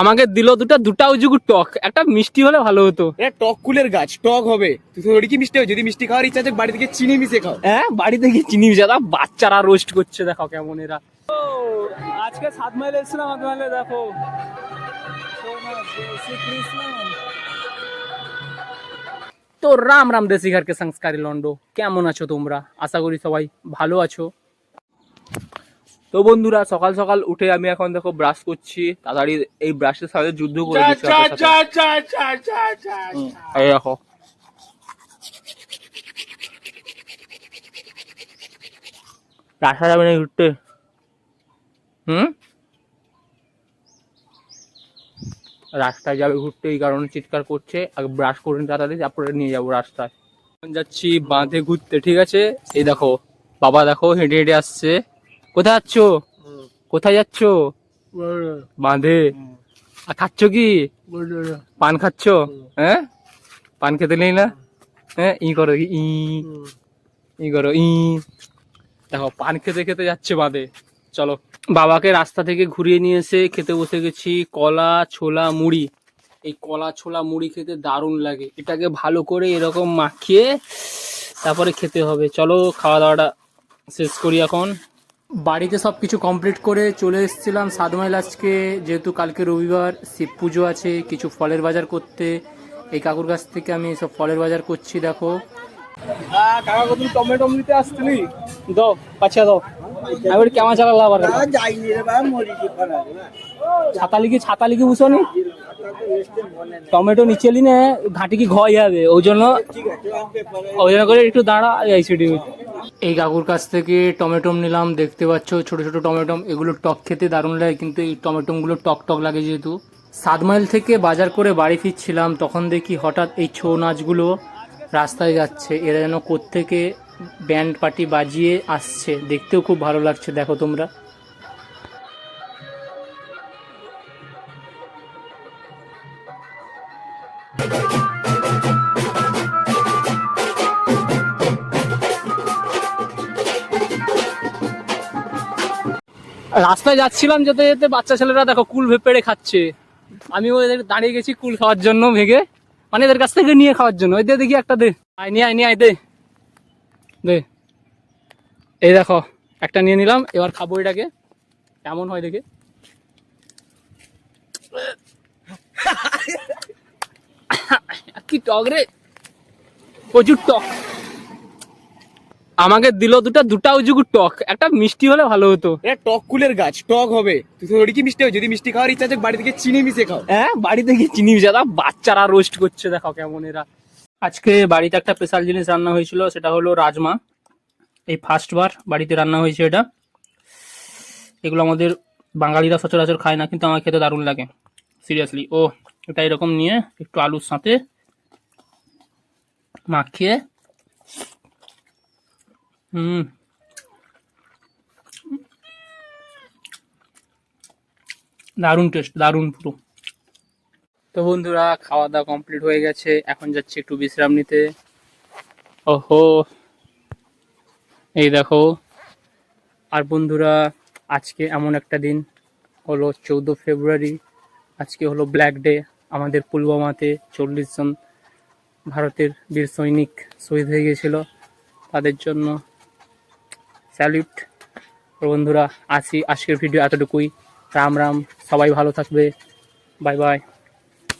আমাকে দিল দুটো দুটা উজুগু টক। একটা মিষ্টি হলে ভালো হতো। টক কুলের গাছ টক হবে। তুই কি মিষ্টি হবে যদি মিষ্টি খাওয়ার ইচ্ছা আছে বাড়ি থেকে চিনি মিশিয়ে খাও। হ্যাঁ বাড়িতে গিয়ে চিনি যাদা বাচ্চারা রোস্ট করছে দেখো কেমন এরা। আজকে সাত মাইল এসেছিলাম সাত মাইলে দেখো। তো রাম রাম দেশি ঘরকে সংস্কারী লন্ডো। কেমন আছো তোমরা? আশা করি সবাই ভালো আছো। তো বন্ধুরা সকাল সকাল উঠে আমি এখন দেখো ব্রাশ করছি। তাড়াতাড়ি এই ব্রাশের সাথে যুদ্ধ করে দিচ্ছি এই দেখো। রাস্তা যাবে না ঘুরতে। হুম? রাস্তায় যাবে ঘুরতে এই কারণে চিৎকার করছে। আগে ব্রাশ করে তাড়াতাড়ি তারপরে নিয়ে যাব রাস্তায়। যাচ্ছি বাঁধে ঘুরতে ঠিক আছে? এই দেখো বাবা দেখো হেঁটে হেঁটে আসছে। কোথায় যাচ্ছ কোথায় যাচ্ছ? বাঁধে। আর খাচ্ছ কি? পান খাচ্ছ? হ্যাঁ? পান খেতে নেই না? হ্যাঁ? ই করো ই। ই করো ই। দেখো পান খেতে খেতে যাচ্ছে বাঁধে। চলো বাবাকে রাস্তা থেকে ঘুরিয়ে নিয়ে এসে খেতে বসে গেছি কলা ছোলা মুড়ি। এই কলা ছোলা মুড়ি খেতে দারুণ লাগে। এটাকে ভালো করে এরকম মাখিয়ে তারপরে খেতে হবে। চলো খাওয়া দাওয়াটা শেষ করি এখন। বাড়িতে সব কিছু কমপ্লিট করে চলে এসেছিলাম। সাত মাইল আজকে যেহেতু কালকে রবিবার শিব পুজো আছে কিছু ফলের বাজার করতে। এই কাকুর কাছ থেকে আমি সব ফলের বাজার করছি দেখো। কাকা টমেটো নিতে আসছিলি দাও পাচ্ছা দাও। আমি কেমন যাইনি রে ছাতা লিখে ছাতা লিখে টমেটো নিচে লিনে ঘাটি কি ঘয় যাবে ওই জন্য ওই জন্য করে একটু দাঁড়া আইসিডি এই কাকুর কাছ থেকে টমেটোম নিলাম। দেখতে পাচ্ছ ছোট ছোট টমেটোম। এগুলো টক খেতে দারুণ লাগে কিন্তু এই টমেটোমগুলো টক টক লাগে যেহেতু। সাত মাইল থেকে বাজার করে বাড়ি ফিরছিলাম। তখন দেখি হঠাৎ এই ছৌ নাচগুলো রাস্তায় যাচ্ছে। এরা যেন কোত্থেকে ব্যান্ড পার্টি বাজিয়ে আসছে। দেখতেও খুব ভালো লাগছে, দেখো তোমরা। রাস্তায় যাচ্ছিলাম যেতে যেতে বাচ্চা ছেলেরা দেখো কুল পেড়ে খাচ্ছে। আমি ওদের দাঁড়িয়ে গেছি কুল খাওয়ার জন্য ভেগে। মানে এদের কাছ থেকে নিয়ে খাওয়ার জন্য। ওই দে দেখি একটা দে। আয়, নিয়ে আয় নিয়ে আয়, দে। দে। এই দেখো, একটা নিয়ে নিলাম, এবার খাব এটাকে। কেমন হয় দেখে। কি টক রে? প্রচুর টক। আমাকে দিল দুটো দুটা উজুগু টক। একটা মিষ্টি হলে ভালো হতো। এটা টক কুলের গাছ টক হবে। তুই থোড়ি কি মিষ্টি হবে? যদি মিষ্টি খাওয়ার ইচ্ছা আছে বাড়ি থেকে চিনি মিশিয়ে খাও। হ্যাঁ বাড়িতে গিয়ে চিনি যাদা বাচ্চারা রোস্ট করছে দেখো কেমন এরা। আজকে বাড়িতে একটা স্পেশাল জিনিস রান্না হয়েছিল সেটা হলো রাজমা। এই ফার্স্ট বার বাড়িতে রান্না হয়েছে এটা। এগুলো আমাদের বাঙালিরা সচরাচর খায় না কিন্তু আমার খেতে দারুণ লাগে। সিরিয়াসলি ও এটা এরকম নিয়ে একটু আলুর সাথে মাখিয়ে হুম। দারুণ টেস্ট দারুণ পুরো। তো বন্ধুরা, খাওয়া দাওয়া কমপ্লিট হয়ে গেছে। এখন যাচ্ছি একটু বিশ্রাম নিতে। ওহো। এই দেখো। আর বন্ধুরা, আজকে এমন একটা দিন। হলো চৌদ্দ ফেব্রুয়ারি। আজকে হলো ব্ল্যাক ডে আমাদের পুলওয়ামাতে। চল্লিশ জন ভারতের বীর সৈনিক শহীদ হয়ে গিয়েছিল তাদের জন্য স্যালিউট বন্ধুরা আছি আজকের ভিডিও এতটুকুই। রাম রাম সবাই ভালো থাকবে। Bye bye.